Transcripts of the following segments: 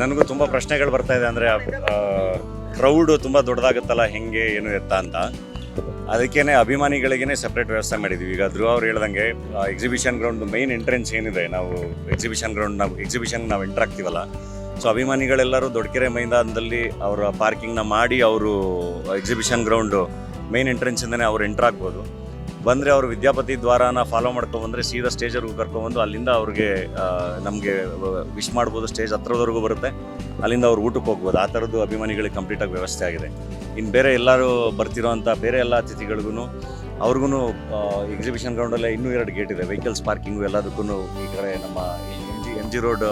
ನನಗೂ ತುಂಬ ಪ್ರಶ್ನೆಗಳು ಬರ್ತಾ ಇದೆ ಅಂದರೆ ಕ್ರೌಡ್ ತುಂಬ ದೊಡ್ಡದಾಗುತ್ತಲ್ಲ, ಹೆಂಗೆ, ಏನು ಎತ್ತ ಅಂತ. ಅದಕ್ಕೇನೆ ಅಭಿಮಾನಿಗಳಿಗೇನೆ ಸಪ್ರೇಟ್ ವ್ಯವಸ್ಥೆ ಮಾಡಿದೀವಿ. ಈಗ ಧ್ರುವ ಅವ್ರು ಹೇಳ್ದಂಗೆ ಎಕ್ಸಿಬಿಷನ್ ಗ್ರೌಂಡ್ ಮೈನ್ ಎಂಟ್ರೆನ್ಸ್ ಏನಿದೆ, ನಾವು ಎಕ್ಸಿಬಿಷನ್ ಗ್ರೌಂಡ್ ನಾವು ಎಕ್ಸಿಬಿಷನ್ ನಾವು ಎಂಟರ್ ಆಗ್ತೀವಲ್ಲ. ಸೊ ಅಭಿಮಾನಿಗಳೆಲ್ಲರೂ ದೊಡ್ಡಕೆರೆ ಮೈದಾನದಲ್ಲಿ ಅವರ ಪಾರ್ಕಿಂಗ್ನ ಮಾಡಿ ಅವರು ಎಕ್ಸಿಬಿಷನ್ ಗ್ರೌಂಡು ಮೈನ್ ಎಂಟ್ರೆನ್ಸಿಂದನೇ ಅವ್ರು ಎಂಟರ್ ಆಗ್ಬೋದು. ಬಂದರೆ ಅವರು ವಿದ್ಯಾಪತಿ ದ್ವಾರಾನ ಫಾಲೋ ಮಾಡ್ಕೊಂಬಂದ್ರೆ ಸೀದಾ ಸ್ಟೇಜರ್ಗೂ ಕರ್ಕೊಂಬಂದು ಅಲ್ಲಿಂದ ಅವ್ರಿಗೆ ನಮಗೆ ವಿಶ್ ಮಾಡ್ಬೋದು ಸ್ಟೇಜ್ ಹತ್ರದವರೆಗೂ ಬರುತ್ತೆ. ಅಲ್ಲಿಂದ ಅವ್ರು ಊಟಕ್ಕೆ ಹೋಗ್ಬೋದು. ಆ ಥರದ್ದು ಅಭಿಮಾನಿಗಳಿಗೆ ಕಂಪ್ಲೀಟಾಗಿ ವ್ಯವಸ್ಥೆ ಆಗಿದೆ. ಇನ್ನು ಬೇರೆ ಎಲ್ಲರೂ ಬರ್ತಿರೋ ಅಂಥ ಬೇರೆ ಎಲ್ಲ ಅತಿಥಿಗಳಿಗೂ ಅವ್ರಿಗೂ ಎಕ್ಸಿಬಿಷನ್ ಗ್ರೌಂಡಲ್ಲೇ ಇನ್ನೂ ಎರಡು ಗೇಟ್ ಇದೆ. ವೆಹಿಕಲ್ಸ್ ಪಾರ್ಕಿಂಗು ಎಲ್ಲದಕ್ಕೂ ಈ ಕಡೆ ನಮ್ಮ ಜಿ ರೋಡ್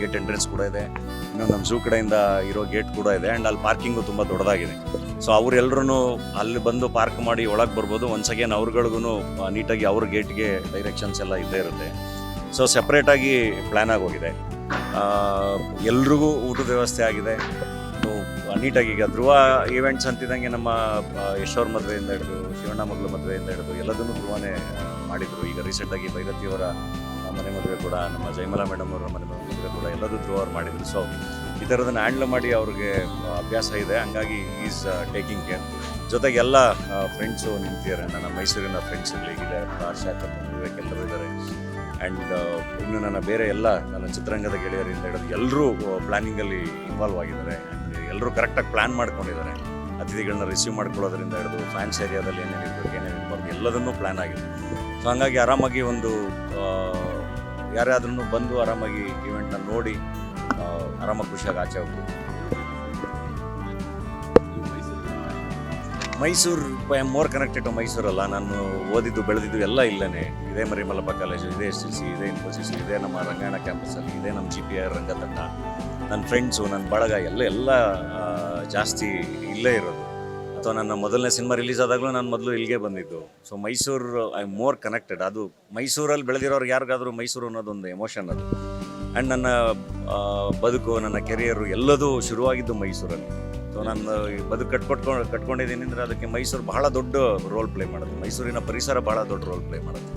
ಗೇಟ್ ಎಂಟ್ರೆನ್ಸ್ ಕೂಡ ಇದೆ. ಇನ್ನು ನಮ್ಮ ಝೂ ಕಡೆಯಿಂದ ಇರೋ ಗೇಟ್ ಕೂಡ ಇದೆ. ಆ್ಯಂಡ್ ಅಲ್ಲಿ ಪಾರ್ಕಿಂಗು ತುಂಬ ದೊಡ್ಡದಾಗಿದೆ. ಸೊ ಅವರೆಲ್ಲರೂ ಅಲ್ಲಿ ಬಂದು ಪಾರ್ಕ್ ಮಾಡಿ ಒಳಗೆ ಬರ್ಬೋದು. ಒನ್ಸ್ ಅಗೇನ್ ಅವ್ರಗಳಿಗೂ ನೀಟಾಗಿ ಅವ್ರ ಗೇಟ್ಗೆ ಡೈರೆಕ್ಷನ್ಸ್ ಎಲ್ಲ ಇದ್ದೇ ಇರುತ್ತೆ. ಸೊ ಸಪ್ರೇಟಾಗಿ ಪ್ಲ್ಯಾನ್ ಆಗೋಗಿದೆ. ಎಲ್ರಿಗೂ ಊಟದ ವ್ಯವಸ್ಥೆ ಆಗಿದೆ. ನೀಟಾಗಿ ಈಗ ಧ್ರುವ ಈವೆಂಟ್ಸ್ ಅಂತಿದ್ದಂಗೆ ನಮ್ಮ ಯಶೋರ್ ಮದುವೆಯಿಂದ ಹಿಡಿದು, ಶಿವಣ್ಣ ಮಗಳ ಮದುವೆಯಿಂದ ಹಿಡಿದು ಎಲ್ಲದನ್ನು ಧ್ರುವನೇ ಮಾಡಿದರು. ಈಗ ರೀಸೆಂಟಾಗಿ ಭೈರತಿಯವರ ಮನೆ ಮದುವೆ ಕೂಡ, ನಮ್ಮ ಜಯಮಲಾ ಮೇಡಮ್ ಅವರ ಮನೆ ಮದುವೆ ಕೂಡ ಎಲ್ಲದೂ ಥ್ರೂ ಅವ್ರು ಮಾಡಿದ್ರು. ಸೊ ಈ ಥರದನ್ನು ಹ್ಯಾಂಡ್ಲ್ ಮಾಡಿ ಅವ್ರಿಗೆ ಅಭ್ಯಾಸ ಇದೆ. ಹಂಗಾಗಿ ಈಸ್ ಟೇಕಿಂಗ್ ಕೇರ್ ಜೊತೆಗೆ ಎಲ್ಲ ಫ್ರೆಂಡ್ಸು ನಿಂತಿದ್ದಾರೆ ನನ್ನ ಮೈಸೂರಿನ ಫ್ರೆಂಡ್ಸ್ ಇರಲಿ ಇದೆ ವಿವೇಕ್ ಎಲ್ಲರೂ ಇದ್ದಾರೆ. ಆ್ಯಂಡ್ ಇನ್ನು ನನ್ನ ಬೇರೆ ಎಲ್ಲ, ನನ್ನ ಚಿತ್ರರಂಗದ ಗೆಳೆಯರಿಂದ ಹಿಡಿದು ಎಲ್ಲರೂ ಪ್ಲ್ಯಾನಿಂಗಲ್ಲಿ ಇನ್ವಾಲ್ವ್ ಆಗಿದ್ದಾರೆ. ಎಲ್ಲರೂ ಕರೆಕ್ಟಾಗಿ ಪ್ಲ್ಯಾನ್ ಮಾಡ್ಕೊಂಡಿದ್ದಾರೆ. ಅತಿಥಿಗಳನ್ನ ರಿಸೀವ್ ಮಾಡ್ಕೊಳ್ಳೋದ್ರಿಂದ ಹಿಡಿದು ಫ್ಯಾನ್ಸ್ ಏರಿಯಾದಲ್ಲಿ ಏನೇನು ಇರಬೇಕು ಏನೇನು ಇರಬಾರ್ದು ಎಲ್ಲದನ್ನೂ ಪ್ಲ್ಯಾನ್ ಆಗಿದೆ. ಸೊ ಹಂಗಾಗಿ ಆರಾಮಾಗಿ ಒಂದು ಯಾರ್ಯಾದ್ರೂ ಬಂದು ಆರಾಮಾಗಿ ಈವೆಂಟ್ನ ನೋಡಿ ಆರಾಮಾಗಿ ಖುಷಿಯಾಗಿ ಆಚೆ ಹೋಗ್ಬೋದು. Mysuru I am more connected to ಮೈಸೂರಲ್ಲ. ನಾನು ಓದಿದ್ದು, ಬೆಳೆದಿದ್ದು ಎಲ್ಲ ಇಲ್ಲೇ ಇದೇ ಮರಿಮಲ್ಲಪ್ಪ ಕಾಲೇಜು ಇದೇ ಎಸ್ ಎಲ್ ಸಿ, ಇದೇ ಇನ್ಫೋಸಿಸ್ ಇದೇ ನಮ್ಮ ರಂಗಾಯಣ ಕ್ಯಾಂಪಸಲ್ಲಿ ಇದೇ ನಮ್ಮ ಜಿ ಪಿ ಆರ್ ರಂಗತಂಡ. ನನ್ನ ಫ್ರೆಂಡ್ಸು ನನ್ನ ಬಳಗ, ಎಲ್ಲ ಎಲ್ಲ ಜಾಸ್ತಿ ಇಲ್ಲೇ ಇರೋದು. ಅಥವಾ ನನ್ನ ಮೊದಲನೇ ಸಿನಿಮಾ ರಿಲೀಸ್ ಆದಾಗಲೂ ನಾನು ಮೊದಲು ಇಲ್ಲಿಗೆ ಬಂದಿದ್ದು. So Mysuru I more connected ಅದು ಮೈಸೂರಲ್ಲಿ ಬೆಳೆದಿರೋರು ಯಾರಿಗಾದರೂ ಮೈಸೂರು ಅನ್ನೋದೊಂದು ಎಮೋಷನ್ ಅದು. ಆ್ಯಂಡ್ ನನ್ನ ಬದುಕು ನನ್ನ ಕೆರಿಯರು ಎಲ್ಲದೂ ಶುರುವಾಗಿದ್ದು ಮೈಸೂರಲ್ಲಿ. ಸೊ ನಾನು ಬದುಕು ಕಟ್ಕೊಟ್ಕೊಂಡು ಕಟ್ಕೊಂಡಿದ್ದೀನಿ ಅಂದರೆ ಅದಕ್ಕೆ ಮೈಸೂರು ಬಹಳ ದೊಡ್ಡ ರೋಲ್ ಪ್ಲೇ ಮಾಡೋದು ಮೈಸೂರಿನ ಪರಿಸರ ಬಹಳ ದೊಡ್ಡ ರೋಲ್ ಪ್ಲೇ ಮಾಡೋದು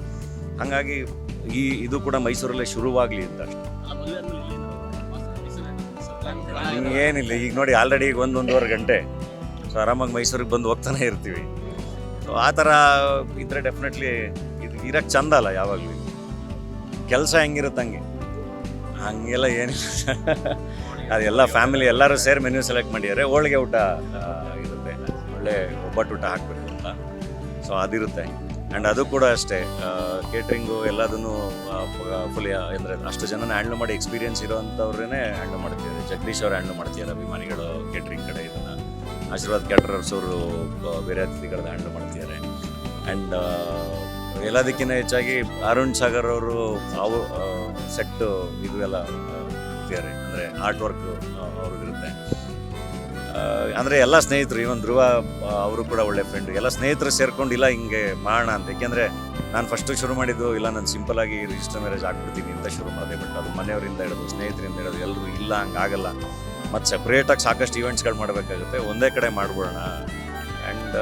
ಹಾಗಾಗಿ ಈ ಇದು ಕೂಡ ಮೈಸೂರಲ್ಲೇ ಶುರುವಾಗಲಿ ಅಂತ ಅಷ್ಟೇ. ಏನಿಲ್ಲ ಈಗ ನೋಡಿ ಆಲ್ರೆಡಿ ಈಗ ಒಂದೊಂದೂವರೆ ಗಂಟೆ. ಸೊ ಆರಾಮಾಗಿ ಮೈಸೂರಿಗೆ ಬಂದು ಹೋಗ್ತಾನೆ ಇರ್ತೀವಿ. ಸೊ ಆ ಥರ ಇದ್ರೆ ಡೆಫಿನೆಟ್ಲಿ ಇದು ಇರಕ್ಕೆ ಚಂದ ಅಲ್ಲ ಯಾವಾಗಲೂ. ಕೆಲಸ ಹೆಂಗಿರುತ್ತೆ ಹಂಗೆ? ಹಂಗೆಲ್ಲ ಏನಿಲ್ಲ. ಅದೆಲ್ಲ ಫ್ಯಾಮಿಲಿ ಎಲ್ಲರೂ ಸೇರಿ ಮೆನ್ಯೂ ಸೆಲೆಕ್ಟ್ ಮಾಡಿದ್ದಾರೆ. ಹೋಳಿಗೆ ಊಟ ಇರುತ್ತೆ. ಒಳ್ಳೆ ಒಬ್ಬಟ್ಟು ಊಟ ಹಾಕಬೇಕು ಅಂತ. ಸೊ ಅದಿರುತ್ತೆ. ಆ್ಯಂಡ್ ಅದು ಕೂಡ ಅಷ್ಟೇ. ಕೇಟ್ರಿಂಗು ಎಲ್ಲದನ್ನು ಫುಲ್ ಅಂದರೆ ಅಷ್ಟು ಜನನ ಹ್ಯಾಂಡ್ಲ್ ಮಾಡಿ ಎಕ್ಸ್ಪೀರಿಯನ್ಸ್ ಇರೋವಂಥವ್ರನ್ನೇ ಹ್ಯಾಂಡ್ಲ್ ಮಾಡ್ತಿದ್ದಾರೆ. ಜಗದೀಶ್ ಅವ್ರು ಹ್ಯಾಂಡ್ಲ್ ಮಾಡ್ತಿದ್ದಾರೆ ಅಭಿಮಾನಿಗಳು ಕೇಟ್ರಿಂಗ್ ಕಡೆ ಇದನ್ನು ಆಶೀರ್ವಾದ್ ಕ್ಯಾಟ್ರರ್ಸ್ ಅವರು ಬೇರೆ ಅತಿಥಿಗಳ ಹ್ಯಾಂಡಲ್ ಮಾಡ್ತಿದ್ದಾರೆ. ಆ್ಯಂಡ್ ಎಲ್ಲದಕ್ಕಿಂತ ಹೆಚ್ಚಾಗಿ ಅರುಣ್ ಸಾಗರ್ ಅವರು, ಅವು ಸೆಟ್ಟು ಇದು ಎಲ್ಲ ಇರ್ತಿದ್ದಾರೆ ಅಂದರೆ ಆರ್ಟ್ ವರ್ಕ್ ಅವ್ರಿಗಿರುತ್ತೆ ಅಂದರೆ ಎಲ್ಲ ಸ್ನೇಹಿತರು ಇವನ್ ಧ್ರುವ ಅವರು ಕೂಡ ಒಳ್ಳೆ ಫ್ರೆಂಡ್ ಎಲ್ಲ ಸ್ನೇಹಿತರು ಸೇರ್ಕೊಂಡು ಇಲ್ಲ, ಹಿಂಗೆ ಮಾಡೋಣ ಅಂತ. ಯಾಕೆಂದರೆ ನಾನು ಫಸ್ಟು ಶುರು ಮಾಡಿದ್ದು, ಇಲ್ಲ, ನಾನು ಸಿಂಪಲಾಗಿ ರಿಜಿಸ್ಟರ್ ಮ್ಯಾರೇಜ್ ಹಾಕ್ಬಿಡ್ತೀನಿ ಅಂತ ಶುರು ಮಾಡಿದೆ. ಬಟ್ ಅದು ಮನೆಯವರಿಂದ ಹಿಡಿದು, ಸ್ನೇಹಿತರಿಂದ ಹಿಡಿದು ಎಲ್ಲರೂ ಇಲ್ಲ, ಹಂಗಾಗಲ್ಲ. ಮತ್ತು ಸಪ್ರೇಟಾಗಿ ಸಾಕಷ್ಟು ಈವೆಂಟ್ಸ್ಗಳು ಮಾಡಬೇಕಾಗುತ್ತೆ. ಒಂದೇ ಕಡೆ ಮಾಡ್ಬಿಡೋಣ. ಆ್ಯಂಡ್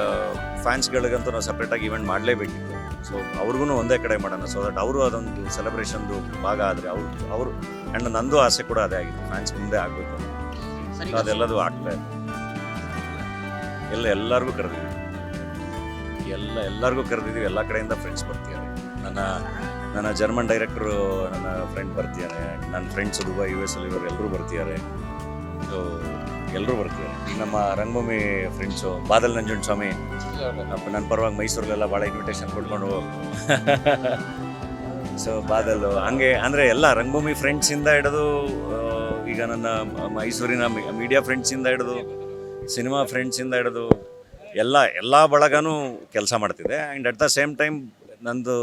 ಫ್ಯಾನ್ಸ್ಗಳಿಗಂತೂ ನಾವು ಸಪ್ರೇಟಾಗಿ ಇವೆಂಟ್ ಮಾಡಲೇಬೇಕಿತ್ತು. ಸೊ ಅವ್ರಿಗೂ ಒಂದೇ ಕಡೆ ಮಾಡೋಣ. ಸೊ ದಟ್ ಅವರು ಅದೊಂದು ಸೆಲೆಬ್ರೇಷನ್ದು ಭಾಗ ಆದರೆ ಅವ್ರು ಅವರು ಆ್ಯಂಡ್ ನಂದು ಆಸೆ ಕೂಡ ಅದೇ ಆಗಿತ್ತು. ಫ್ಯಾನ್ಸ್ ಮುಂದೆ ಆಗಬೇಕು ಸೊ ಅದೆಲ್ಲದು ಆಗ್ತಾ ಇದೆ. ಎಲ್ಲ ಎಲ್ಲರಿಗೂ ಕರೆದಿದ್ದೀವಿ ಎಲ್ಲ ಎಲ್ಲರಿಗೂ ಕರೆದಿದ್ದೀವಿ ಎಲ್ಲ ಕಡೆಯಿಂದ ಫ್ರೆಂಡ್ಸ್ ಬರ್ತಿದ್ದಾರೆ. ನನ್ನ ನನ್ನ ಜರ್ಮನ್ ಡೈರೆಕ್ಟ್ರು ನನ್ನ ಫ್ರೆಂಡ್ ಬರ್ತಿದ್ದಾರೆ. ನನ್ನ ಫ್ರೆಂಡ್ಸ್ ದುಬೈ ಯು ಎಸ್ ಅಲ್ಲಿ ಇವರು ಎಲ್ಲರೂ ಬರ್ತಿದ್ದಾರೆ. ಎಲ್ಲರೂ ಬರ್ತೀವಿ. ನಮ್ಮ ರಂಗಭೂಮಿ ಫ್ರೆಂಡ್ಸು ಬಾದಲ್ ನಂಜುಂಡ ಸ್ವಾಮಿ, ಅಪ್ಪ ನನ್ನ ಪರವಾಗಿ ಮೈಸೂರಲ್ಲೆಲ್ಲ ಭಾಳ ಇನ್ವಿಟೇಷನ್ ಕೊಟ್ಕೊಂಡು. ಸೊ ಬಾದಲ್ಲು ಹಂಗೆ, ಅಂದರೆ ಎಲ್ಲ ರಂಗಭೂಮಿ ಫ್ರೆಂಡ್ಸಿಂದ ಹಿಡಿದು ಈಗ ನನ್ನ ಮೈಸೂರಿನ ಮೀಡಿಯಾ ಫ್ರೆಂಡ್ಸಿಂದ ಹಿಡಿದು ಸಿನಿಮಾ ಫ್ರೆಂಡ್ಸಿಂದ ಹಿಡಿದು, ಎಲ್ಲ ಎಲ್ಲ ಬಳಗನೂ ಕೆಲಸ ಮಾಡ್ತಿದೆ. And at the same time ನಂದು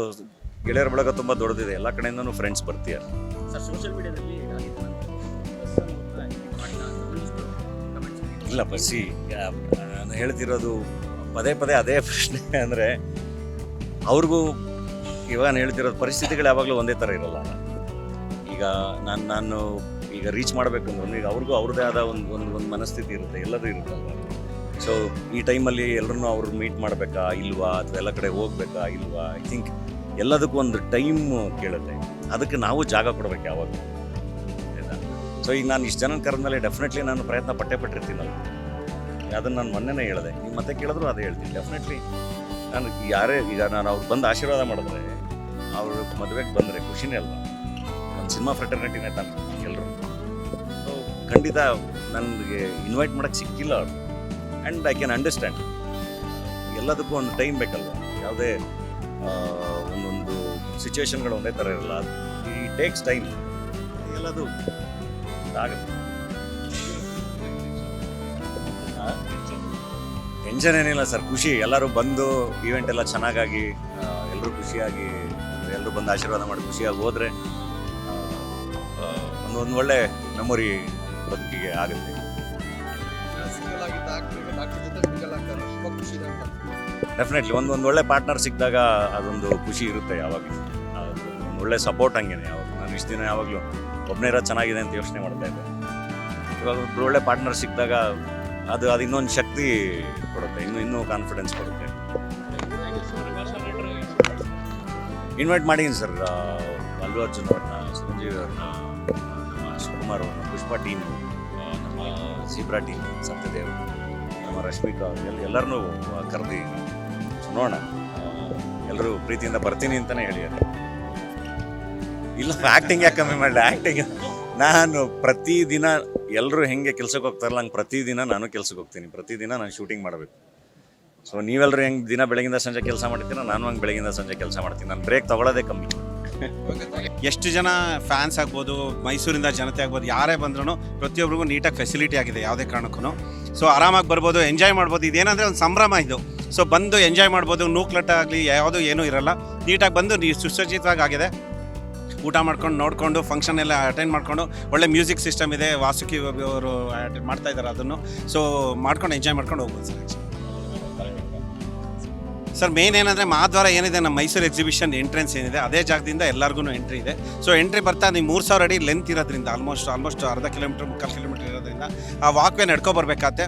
ಗೆಳೆಯರ ಬಳಗ ತುಂಬ ದೊಡ್ಡದಿದೆ. ಎಲ್ಲ ಕಡೆಯಿಂದನೂ ಫ್ರೆಂಡ್ಸ್ ಬರ್ತೀಯ. ಸರ್ ಸೋಷಿಯಲ್ ಮೀಡಿಯಾದಲ್ಲಿ ಇಲ್ಲ ಬಸ್ಸಿ ನಾನು ಹೇಳ್ತಿರೋದು ಪದೇ ಪದೇ ಅದೇ ಪ್ರಶ್ನೆ ಅಂದರೆ, ಅವ್ರಿಗೂ ಇವಾಗ ನಾನು ಹೇಳ್ತಿರೋದು ಪರಿಸ್ಥಿತಿಗಳು ಯಾವಾಗಲೂ ಒಂದೇ ಥರ ಇರಲ್ಲ. ಈಗ ನಾನು ನಾನು ಈಗ ರೀಚ್ ಮಾಡಬೇಕು ಅಂದ್ರೆ ಈಗ ಅವ್ರಿಗೂ ಅವ್ರದ್ದೇ ಆದ ಒಂದು ಒಂದು ಒಂದು ಮನಸ್ಥಿತಿ ಇರುತ್ತೆ, ಎಲ್ಲದೂ ಇರುತ್ತಲ್ವ ಸೊ ಈ ಟೈಮಲ್ಲಿ ಎಲ್ಲರನ್ನೂ ಅವ್ರು ಮೀಟ್ ಮಾಡಬೇಕಾ, ಇಲ್ವಾ, ಅಥವಾ ಎಲ್ಲ ಕಡೆ ಹೋಗ್ಬೇಕಾ, ಇಲ್ವಾ? ಐ ಥಿಂಕ್ ಎಲ್ಲದಕ್ಕೂ ಒಂದು ಟೈಮ್ ಕೇಳುತ್ತೆ. ಅದಕ್ಕೆ ನಾವು ಜಾಗ ಕೊಡಬೇಕು ಯಾವಾಗ ಸೊ ಈಗ ನಾನು ಇಷ್ಟು ಜನ ಕರೆದ್ಮೇಲೆ ಡೆಫಿನೆಟ್ಲಿ ನಾನು ಪ್ರಯತ್ನ ಪಟ್ಟೆ ಪಟ್ಟಿರ್ತೀನಲ್ಲ ಅದನ್ನು ನಾನು ಮೊನ್ನೆನೇ ಹೇಳಿದೆ. ನೀವು ಮತ್ತೆ ಕೇಳಿದ್ರು ಅದೇ ಹೇಳ್ತೀನಿ. ಡೆಫಿನೆಟ್ಲಿ ನಾನು ಯಾರೇ, ಈಗ ನಾನು ಅವ್ರು ಬಂದು ಆಶೀರ್ವಾದ ಮಾಡಿದ್ರೆ, ಅವರು ಮದುವೆಗೆ ಬಂದರೆ ಖುಷಿನೇ ಅಲ್ವಾ? ನನ್ನ ಸಿನಿಮಾ ಫ್ರೆಟರ್ನಿಟಿನೇ ತಾನೆ ಎಲ್ಲರೂ ಸೊ ಖಂಡಿತ ನನಗೆ ಇನ್ವೈಟ್ ಮಾಡೋಕ್ಕೆ ಸಿಕ್ಕಿಲ್ಲ ಅವ್ರು. ಆ್ಯಂಡ್ ಐ ಕ್ಯಾನ್ ಅಂಡರ್ಸ್ಟ್ಯಾಂಡ್ ಎಲ್ಲದಕ್ಕೂ ಒಂದು ಟೈಮ್ ಬೇಕಲ್ವ? ಯಾವುದೇ ಒಂದೊಂದು ಸಿಚುವೇಶನ್ಗಳು ಒಂದೇ ಥರ ಇರಲ್ಲ. ಈ ಟೇಕ್ಸ್ ಟೈಮ್ ಎಲ್ಲದು ಆಗುತ್ತೆ. ಟೆನ್ಷನ್ ಏನಿಲ್ಲ ಸರ್, ಖುಷಿ. ಎಲ್ಲರೂ ಬಂದು ಈವೆಂಟ್ ಎಲ್ಲ ಚೆನ್ನಾಗಾಗಿ ಎಲ್ಲರೂ ಖುಷಿಯಾಗಿ ಎಲ್ಲರೂ ಬಂದು ಆಶೀರ್ವಾದ ಮಾಡಿ ಖುಷಿಯಾಗಿ ಹೋದರೆ ಒಂದು ಒಂದು ಒಳ್ಳೆ ಮೆಮೊರಿ ಬದುಕಿಗೆ ಆಗುತ್ತೆ. ಡೆಫಿನೆಟ್ಲಿ ಒಂದು ಒಂದು ಒಳ್ಳೆ ಪಾರ್ಟ್ನರ್ ಸಿಕ್ಕಿದಾಗ ಅದೊಂದು ಖುಷಿ ಇರುತ್ತೆ ಯಾವಾಗ ಒಳ್ಳೆ ಸಪೋರ್ಟ್ ಹಂಗೇನೆ ಯಾವಾಗ ಇಷ್ಟು ದಿನ ಯಾವಾಗಲೂ ಒಬ್ಬನೇ ಇರೋದು ಚೆನ್ನಾಗಿದೆ ಅಂತ ಯೋಚನೆ ಮಾಡ್ತಾ ಇದ್ದೆ. ಇವಾಗ ಒಬ್ರು ಒಳ್ಳೆ ಪಾರ್ಟ್ನರ್ ಸಿಕ್ಕಿದಾಗ ಅದು ಅದು ಇನ್ನೊಂದು ಶಕ್ತಿ ಕೊಡುತ್ತೆ, ಇನ್ನೂ ಇನ್ನೂ ಕಾನ್ಫಿಡೆನ್ಸ್ ಕೊಡುತ್ತೆ. ಇನ್ವೈಟ್ ಮಾಡಿದ್ದೀನಿ ಸರ್ ಅಲ್ಲು ಅರ್ಜುನ್ ಅವ್ರನ್ನ ಚಿರಂಜೀವಿ ಅವ್ರನ್ನ, ನಮ್ಮ ಅವ್ರನ್ನ, ಪುಷ್ಪ ಟೀಮ್ ನಮ್ಮ ಜೀಬ್ರಾ ಟೀಮ್ ಸತ್ಯದೇವ್, ನಮ್ಮ ರಶ್ಮಿಕಾ ಎಲ್ಲ ಎಲ್ಲರನ್ನೂ ಕರೆದಿ. ನೋಡೋಣ ಎಲ್ಲರೂ ಪ್ರೀತಿಯಿಂದ ಬರ್ತೀನಿ ಅಂತಲೇ ಹೇಳಿದ್ದಾರೆ. ಇಲ್ಲ ಆ್ಯಕ್ಟಿಂಗ್ ಯಾಕೆ ಕಮ್ಮಿ ಮಾಡಲಿ ಆ್ಯಕ್ಟಿಂಗ್ ನಾನು ಪ್ರತಿದಿನ ಎಲ್ಲರೂ ಹೆಂಗೆ ಕೆಲ್ಸಕ್ಕೆ ಹೋಗ್ತಾರಲ್ಲ ಹಂಗೆ ಪ್ರತಿದಿನ ನಾನು ಕೆಲ್ಸಕ್ಕೆ ಹೋಗ್ತೀನಿ. ಪ್ರತಿದಿನ ನಾನು ಶೂಟಿಂಗ್ ಮಾಡಬೇಕು. ಸೊ ನೀವೆಲ್ಲರೂ ಹೆಂಗೆ ದಿನ ಬೆಳಗಿಂದ ಸಂಜೆ ಕೆಲಸ ಮಾಡ್ತೀರ, ನಾನು ಹಂಗೆ ಬೆಳಗಿಂದ ಸಂಜೆ ಕೆಲಸ ಮಾಡ್ತೀನಿ. ನಾನು ಬ್ರೇಕ್ ತಗೊಳ್ಳೋದೇ ಕಮ್ಮಿ. ಎಷ್ಟು ಜನ ಫ್ಯಾನ್ಸ್ ಆಗ್ಬೋದು, ಮೈಸೂರಿಂದ ಜನತೆ ಆಗ್ಬೋದು, ಯಾರೇ ಬಂದ್ರೂ ಪ್ರತಿಯೊಬ್ಬರಿಗೂ ನೀಟಾಗಿ ಫೆಸಿಲಿಟಿ ಆಗಿದೆ ಯಾವುದೇ ಕಾರಣಕ್ಕೂ ಸೊ ಆರಾಮಾಗಿ ಬರ್ಬೋದು ಎಂಜಾಯ್ ಮಾಡ್ಬೋದು. ಇದೇನಂದರೆ ಒಂದು ಸಂಭ್ರಮ ಇದು. ಸೊ ಬಂದು ಎಂಜಾಯ್ ಮಾಡ್ಬೋದು ನೂಕ್ಲಟ್ಟ ಆಗಲಿ ಯಾವುದೂ ಏನೂ ಇರಲ್ಲ. ನೀಟಾಗಿ ಬಂದು ನೀ ಸುಸಜ್ಜಿತವಾಗಿ ಆಗಿದೆ. ಊಟ ಮಾಡ್ಕೊಂಡು ನೋಡಿಕೊಂಡು ಫಂಕ್ಷನ್ ಎಲ್ಲ ಅಟೆಂಡ್ ಮಾಡ್ಕೊಂಡು ಒಳ್ಳೆ ಮ್ಯೂಸಿಕ್ ಸಿಸ್ಟಮ್ ಇದೆ, ವಾಸುಕಿ ಅವರು ಅಟೆಂಡ್ ಮಾಡ್ತಾ ಇದ್ದಾರೆ ಅದನ್ನು. ಸೊ ಮಾಡ್ಕೊಂಡು ಎಂಜಾಯ್ ಮಾಡ್ಕೊಂಡು ಹೋಗ್ಬೋದು ಸರ್ ಸರ್ ಮೇನ್ ಏನಂದರೆ ಮಹಾದ್ವಾರ ಏನಿದೆ, ನಮ್ಮ ಮೈಸೂರು ಎಕ್ಸಿಬಿಷನ್ ಎಂಟ್ರೆನ್ಸ್ ಏನಿದೆ, ಅದೇ ಜಾಗದಿಂದ ಎಲ್ಲರಿಗೂ ಎಂಟ್ರಿ ಇದೆ. ಸೊ ಎಂಟ್ರಿ ಬರ್ತಾ ನೀವು ಮೂರು ಸಾವಿರ ಅಡಿ ಲೆಂತ್ ಇರೋದ್ರಿಂದ ಆಲ್ಮೋಸ್ಟ್ ಆಲ್ಮೋಸ್ಟ್ ಅರ್ಧ ಕಿಲೋಮೀಟ್ರ್ ಮುಕ್ಕಾಲು ಕಿಲೋಮೀಟ್ರ್ ಇರೋದ್ರಿಂದ ಆ ವಾಕ್ವೇ ನಡ್ಕೊ ಬರಬೇಕಾತೆ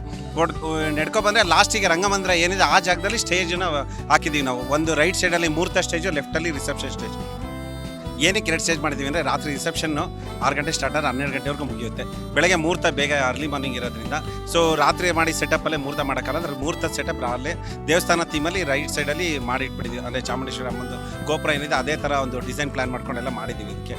ನಡ್ಕೊ ಬಂದರೆ ಲಾಸ್ಟಿಗೆ ರಂಗಮಂದಿರ ಏನಿದೆ, ಆ ಜಾಗದಲ್ಲಿ ಸ್ಟೇಜನ್ನು ಹಾಕಿದ್ದೀವಿ ನಾವು. ಒಂದು ರೈಟ್ ಸೈಡಲ್ಲಿ ಮೂರ್ತ ಸ್ಟೇಜು ಲೆಫ್ಟಲ್ಲಿ ರಿಸೆಪ್ಷನ್ ಸ್ಟೇಜ್ ಏನಕ್ಕೆ ಎರಡು ಸ್ಟೇಜ್ ಮಾಡಿದ್ದೀವಿ ಅಂದರೆ ರಾತ್ರಿ ರಿಸೆಪ್ಷನ್ನು ಆರು ಗಂಟೆ ಸ್ಟಾರ್ಟ್ ಆದರೆ ಹನ್ನೆರಡು ಗಂಟೆವರೆಗೂ ಮುಗಿಯುತ್ತೆ. ಬೆಳಗ್ಗೆ ಮೂರ್ತ ಬೇಗ ಅರ್ಲಿ ಮಾರ್ನಿಂಗ್ ಇರೋದ್ರಿಂದ. ಸೊ ರಾತ್ರಿ ಮಾಡಿ ಸೆಟಪ್ಪಲ್ಲೇ ಮೂರ್ತ ಮಾಡೋಕ್ಕಲ್ಲ ಅಂದರೆ ಮೂರ್ತ ಸೆಟಪ್ ಅಲ್ಲೇ ದೇವಸ್ಥಾನ ಥೀಮಲ್ಲಿ ರೈಟ್ ಸೈಡಲ್ಲಿ ಮಾಡಿ ಇಟ್ಬಿಟ್ಟಿದ್ವಿ ಅಂದರೆ ಚಾಮುಂಡೇಶ್ವರಿ ಅಮ್ಮಂದು ಗೋಪುರ ಏನಿದೆ, ಅದೇ ಥರ ಒಂದು ಡಿಸೈನ್ ಪ್ಲ್ಯಾನ್ ಮಾಡ್ಕೊಂಡೆಲ್ಲ ಮಾಡಿದ್ದೀವಿ ಇದಕ್ಕೆ.